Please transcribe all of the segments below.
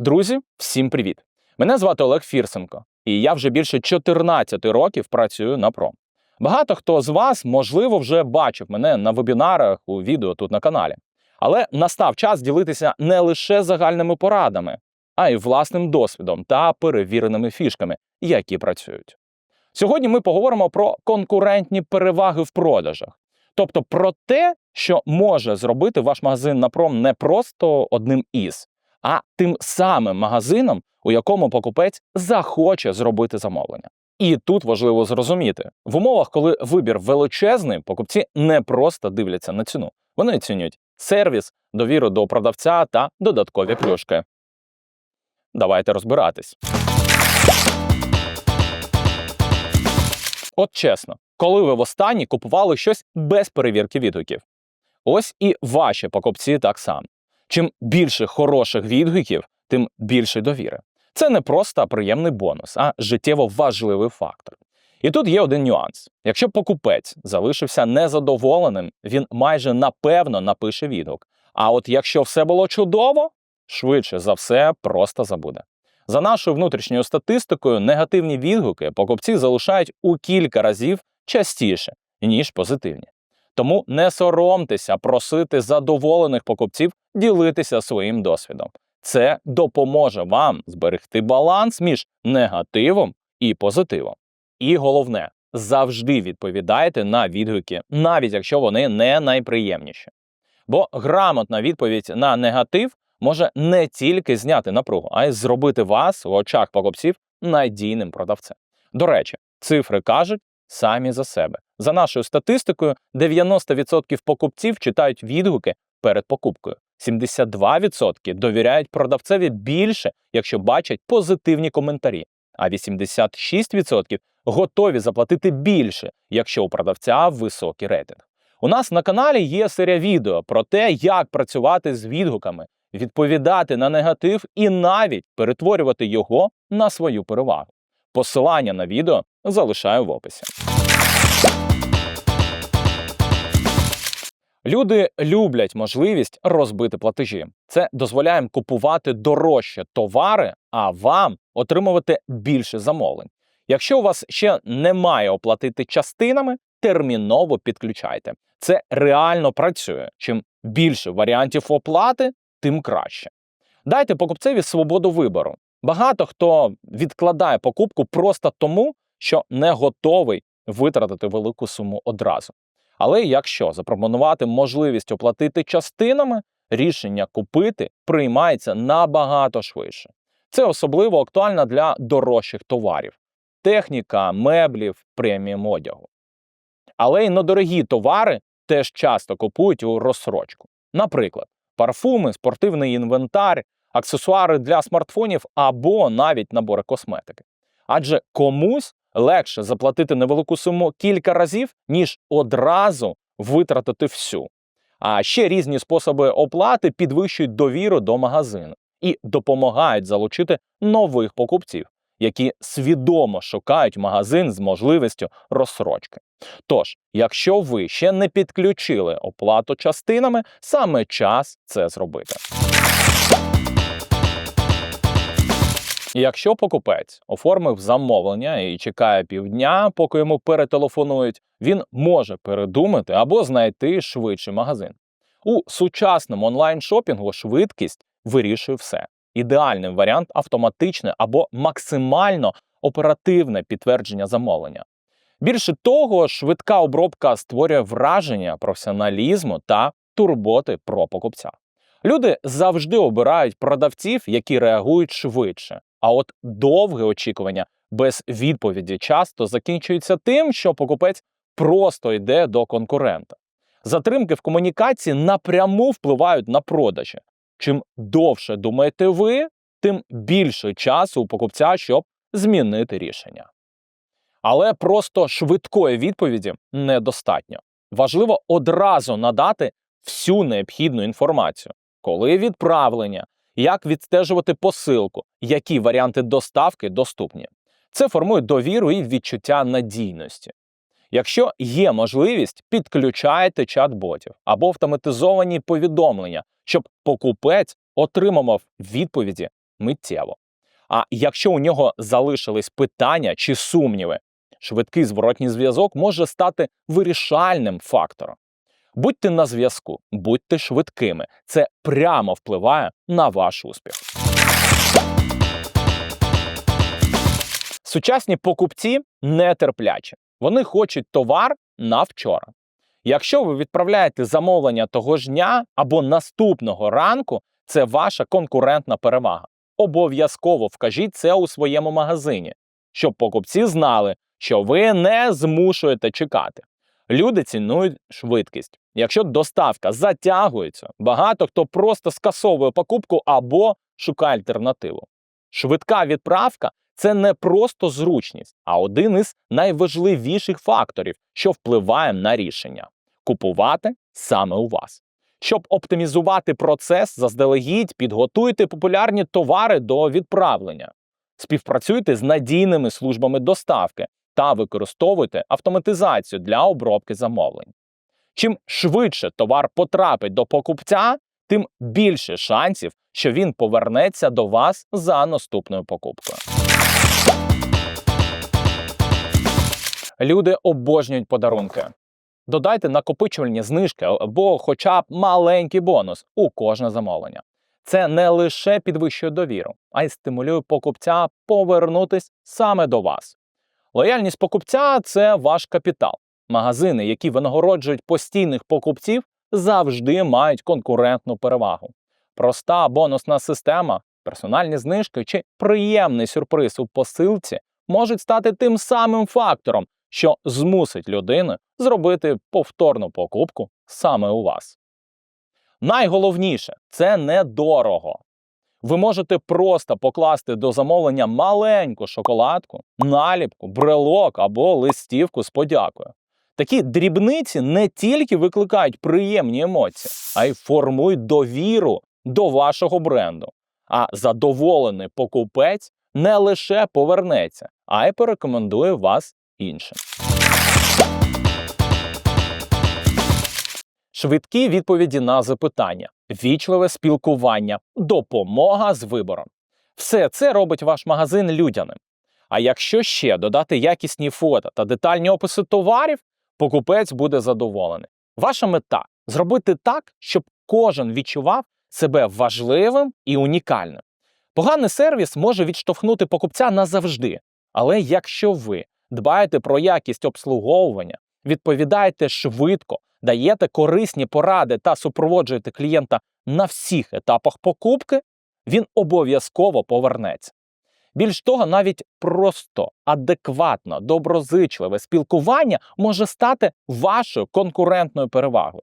Друзі, всім привіт! Мене звати Олег Фірсенко, і я вже більше 14 років працюю на пром. Багато хто з вас, можливо, вже бачив мене на вебінарах у відео тут на каналі. Але настав час ділитися не лише загальними порадами, а й власним досвідом та перевіреними фішками, які працюють. Сьогодні ми поговоримо про конкурентні переваги в продажах, тобто про те, що може зробити ваш магазин на пром не просто одним із, а тим самим магазином, у якому покупець захоче зробити замовлення. І тут важливо зрозуміти, в умовах, коли вибір величезний, покупці не просто дивляться на ціну, вони оцінюють сервіс, довіру до продавця та додаткові плюшки. Давайте розбиратись. От чесно, коли ви востаннє купували щось без перевірки відгуків? Ось і ваші покупці так само. Чим більше хороших відгуків, тим більше довіри. Це не просто приємний бонус, а життєво важливий фактор. І тут є один нюанс: якщо покупець залишився незадоволеним, він майже напевно напише відгук. А от якщо все було чудово, швидше за все просто забуде. За нашою внутрішньою статистикою, негативні відгуки покупці залишають у кілька разів частіше, ніж позитивні. Тому не соромтеся просити задоволених покупців ділитися своїм досвідом. Це допоможе вам зберегти баланс між негативом і позитивом. І головне, завжди відповідайте на відгуки, навіть якщо вони не найприємніші. Бо грамотна відповідь на негатив може не тільки зняти напругу, а й зробити вас у очах покупців надійним продавцем. До речі, цифри кажуть самі за себе. За нашою статистикою, 90% покупців читають відгуки перед покупкою. 72% довіряють продавцеві більше, якщо бачать позитивні коментарі, а 86% готові заплатити більше, якщо у продавця високий рейтинг. У нас на каналі є серія відео про те, як працювати з відгуками, відповідати на негатив і навіть перетворювати його на свою перевагу. Посилання на відео залишаю в описі. Люди люблять можливість розбити платежі. Це дозволяє купувати дорожче товари, а вам отримувати більше замовлень. Якщо у вас ще немає оплатити частинами, терміново підключайте. Це реально працює. Чим більше варіантів оплати, тим краще. Дайте покупцеві свободу вибору. Багато хто відкладає покупку просто тому, що не готовий витратити велику суму одразу. Але якщо запропонувати можливість оплатити частинами, рішення купити приймається набагато швидше. Це особливо актуально для дорожчих товарів: техніка, меблів, преміум одягу. Але й недорогі товари теж часто купують у розсрочку. Наприклад, парфуми, спортивний інвентар, аксесуари для смартфонів або навіть набори косметики. Адже комусь легше заплатити невелику суму кілька разів, ніж одразу витратити всю. А ще різні способи оплати підвищують довіру до магазину і допомагають залучити нових покупців, які свідомо шукають магазин з можливістю розсрочки. Тож, якщо ви ще не підключили оплату частинами, саме час це зробити. Якщо покупець оформив замовлення і чекає півдня, поки йому перетелефонують, він може передумати або знайти швидший магазин. У сучасному онлайн-шопінгу швидкість вирішує все. Ідеальний варіант автоматичне або максимально оперативне підтвердження замовлення. Більше того, швидка обробка створює враження професіоналізму та турботи про покупця. Люди завжди обирають продавців, які реагують швидше. А от довге очікування без відповіді часто закінчується тим, що покупець просто йде до конкурента. Затримки в комунікації напряму впливають на продажі. Чим довше думаєте ви, тим більше часу у покупця, щоб змінити рішення. Але просто швидкої відповіді недостатньо. Важливо одразу надати всю необхідну інформацію, коли відправлення, як відстежувати посилку, які варіанти доставки доступні. Це формує довіру і відчуття надійності. Якщо є можливість, підключайте чат-ботів або автоматизовані повідомлення, щоб покупець отримував відповіді миттєво. А якщо у нього залишились питання чи сумніви, швидкий зворотній зв'язок може стати вирішальним фактором. Будьте на зв'язку, будьте швидкими. Це прямо впливає на ваш успіх. Сучасні покупці нетерплячі. Вони хочуть товар на вчора. Якщо ви відправляєте замовлення того ж дня або наступного ранку, це ваша конкурентна перевага. Обов'язково вкажіть це у своєму магазині, щоб покупці знали, що ви не змушуєте чекати. Люди цінують швидкість. Якщо доставка затягується, багато хто просто скасовує покупку або шукає альтернативу. Швидка відправка це не просто зручність, а один із найважливіших факторів, що впливає на рішення купувати саме у вас. Щоб оптимізувати процес, заздалегідь підготуйте популярні товари до відправлення, співпрацюйте з надійними службами доставки та використовуйте автоматизацію для обробки замовлень. Чим швидше товар потрапить до покупця, тим більше шансів, що він повернеться до вас за наступною покупкою. Люди обожнюють подарунки. Додайте накопичувальні знижки або хоча б маленький бонус у кожне замовлення. Це не лише підвищує довіру, а й стимулює покупця повернутись саме до вас. Лояльність покупця це ваш капітал. Магазини, які винагороджують постійних покупців, завжди мають конкурентну перевагу. Проста бонусна система, персональні знижки чи приємний сюрприз у посилці можуть стати тим самим фактором, що змусить людину зробити повторну покупку саме у вас. Найголовніше це недорого. Ви можете просто покласти до замовлення маленьку шоколадку, наліпку, брелок або листівку з подякою. Такі дрібниці не тільки викликають приємні емоції, а й формують довіру до вашого бренду. А задоволений покупець не лише повернеться, а й порекомендує вас іншим. Швидкі відповіді на запитання, вічливе спілкування, допомога з вибором. Все це робить ваш магазин людяним. А якщо ще додати якісні фото та детальні описи товарів, покупець буде задоволений. Ваша мета зробити так, щоб кожен відчував себе важливим і унікальним. Поганий сервіс може відштовхнути покупця назавжди. Але якщо ви дбаєте про якість обслуговування, відповідаєте швидко, даєте корисні поради та супроводжуєте клієнта на всіх етапах покупки, він обов'язково повернеться. Більш того, навіть просто адекватно, доброзичливе спілкування може стати вашою конкурентною перевагою.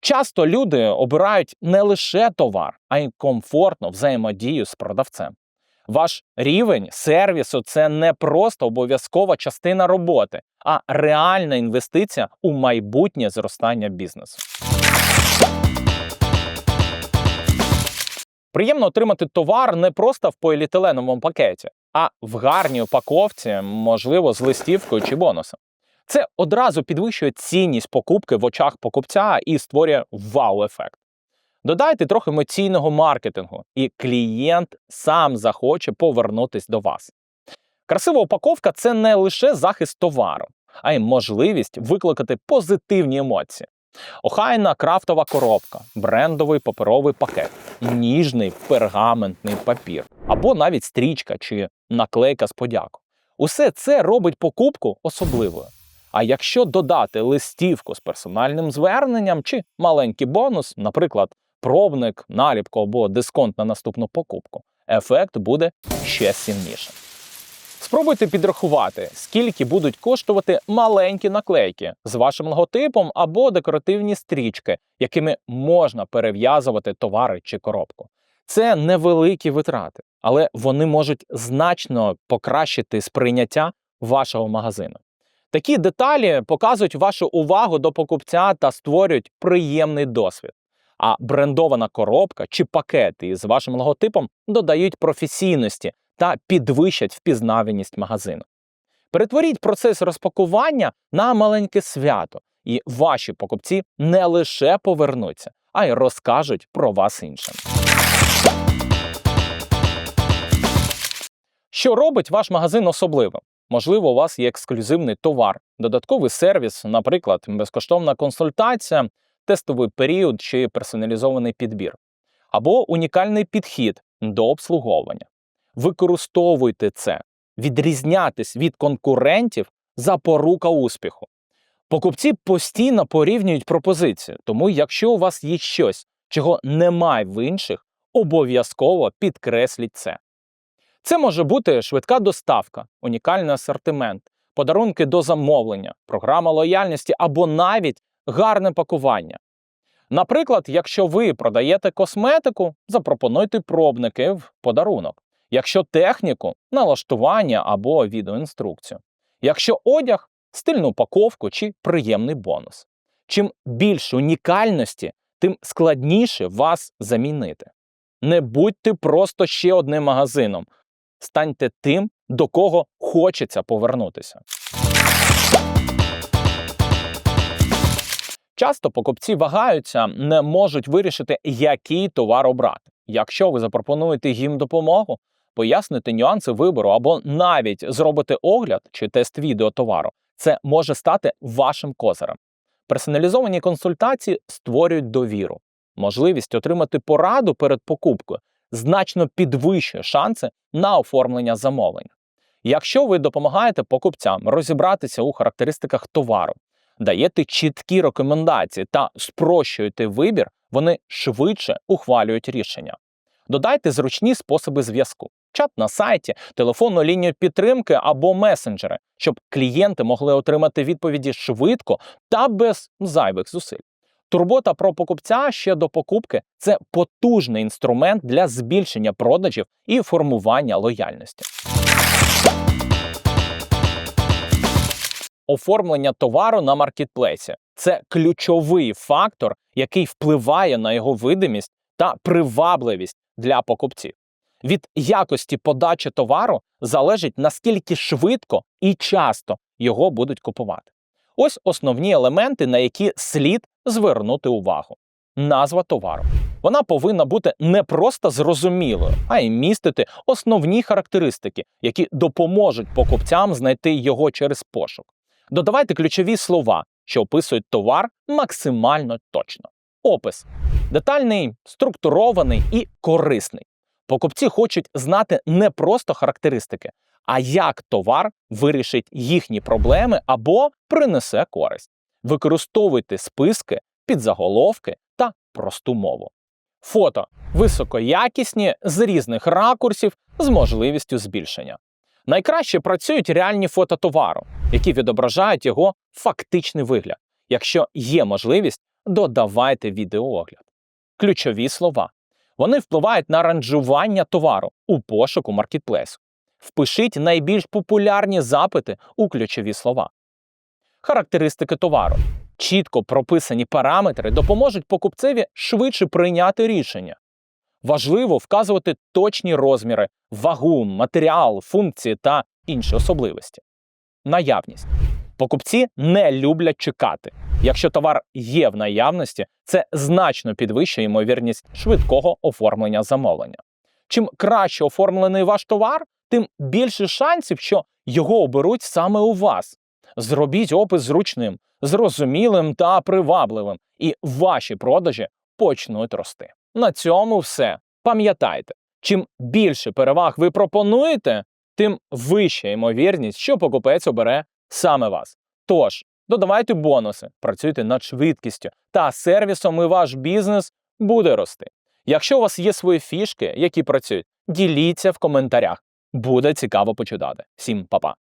Часто люди обирають не лише товар, а й комфортну взаємодію з продавцем. Ваш рівень сервісу це не просто обов'язкова частина роботи, а реальна інвестиція у майбутнє зростання бізнесу. Приємно отримати товар не просто в поліетиленовому пакеті, а в гарній упаковці, можливо, з листівкою чи бонусом. Це одразу підвищує цінність покупки в очах покупця і створює вау-ефект. Додайте трохи емоційного маркетингу, і клієнт сам захоче повернутись до вас. Красива упаковка це не лише захист товару, а й можливість викликати позитивні емоції. Охайна крафтова коробка, брендовий паперовий пакет, ніжний пергаментний папір, або навіть стрічка чи наклейка з подяку. Усе це робить покупку особливою. А якщо додати листівку з персональним зверненням чи маленький бонус, наприклад, пробник, наліпку або дисконт на наступну покупку, ефект буде ще сильнішим. Спробуйте підрахувати, скільки будуть коштувати маленькі наклейки з вашим логотипом або декоративні стрічки, якими можна перев'язувати товари чи коробку. Це невеликі витрати, але вони можуть значно покращити сприйняття вашого магазину. Такі деталі показують вашу увагу до покупця та створюють приємний досвід. А брендована коробка чи пакети із вашим логотипом додають професійності та підвищать впізнаваність магазину. Перетворіть процес розпакування на маленьке свято, і ваші покупці не лише повернуться, а й розкажуть про вас іншим. Що робить ваш магазин особливим? Можливо, у вас є ексклюзивний товар, додатковий сервіс, наприклад, безкоштовна консультація, тестовий період чи персоналізований підбір, або унікальний підхід до обслуговування. Використовуйте це, відрізнятись від конкурентів запорука успіху. Покупці постійно порівнюють пропозиції, тому якщо у вас є щось, чого немає в інших, обов'язково підкресліть це. Це може бути швидка доставка, унікальний асортимент, подарунки до замовлення, програма лояльності або навіть гарне пакування. Наприклад, якщо ви продаєте косметику, запропонуйте пробники в подарунок. Якщо техніку налаштування або відеоінструкцію. Якщо одяг стильну упаковку чи приємний бонус. Чим більше унікальності, тим складніше вас замінити. Не будьте просто ще одним магазином. Станьте тим, до кого хочеться повернутися. Часто покупці вагаються, не можуть вирішити, який товар обрати. Якщо ви запропонуєте їм допомогу, поясните нюанси вибору або навіть зробите огляд чи тест відео товару, це може стати вашим козирем. Персоналізовані консультації створюють довіру. Можливість отримати пораду перед покупкою значно підвищує шанси на оформлення замовлення. Якщо ви допомагаєте покупцям розібратися у характеристиках товару, даєте чіткі рекомендації та спрощуєте вибір, вони швидше ухвалюють рішення. Додайте зручні способи зв'язку: чат на сайті, телефонну лінію підтримки або месенджери, щоб клієнти могли отримати відповіді швидко та без зайвих зусиль. Турбота про покупця ще до покупки це потужний інструмент для збільшення продажів і формування лояльності. Оформлення товару на маркетплейсі це ключовий фактор, який впливає на його видимість та привабливість для покупців. Від якості подачі товару залежить наскільки швидко і часто його будуть купувати. Ось основні елементи, на які слід звернути увагу. Назва товару. Вона повинна бути не просто зрозумілою, а й містити основні характеристики, які допоможуть покупцям знайти його через пошук. Додавайте ключові слова, що описують товар максимально точно. Опис детальний, структурований і корисний. Покупці хочуть знати не просто характеристики, а як товар вирішить їхні проблеми або принесе користь. Використовуйте списки, підзаголовки та просту мову. Фото високоякісні з різних ракурсів з можливістю збільшення. Найкраще працюють реальні фото товару, які відображають його фактичний вигляд. Якщо є можливість, додавайте відеоогляд. Ключові слова. Вони впливають на ранжування товару у пошуку маркетплейсу. Впишіть найбільш популярні запити у ключові слова. Характеристики товару. Чітко прописані параметри допоможуть покупцеві швидше прийняти рішення. Важливо вказувати точні розміри, вагу, матеріал, функції та інші особливості. Наявність. Покупці не люблять чекати. Якщо товар є в наявності, це значно підвищує ймовірність швидкого оформлення замовлення. Чим краще оформлений ваш товар, тим більше шансів, що його оберуть саме у вас. Зробіть опис зручним, зрозумілим та привабливим, і ваші продажі почнуть рости. На цьому все. Пам'ятайте, чим більше переваг ви пропонуєте, тим вища ймовірність, що покупець обере саме вас. Тож, додавайте бонуси, працюйте над швидкістю та сервісом, і ваш бізнес буде рости. Якщо у вас є свої фішки, які працюють, діліться в коментарях. Буде цікаво почитати. Всім па-па!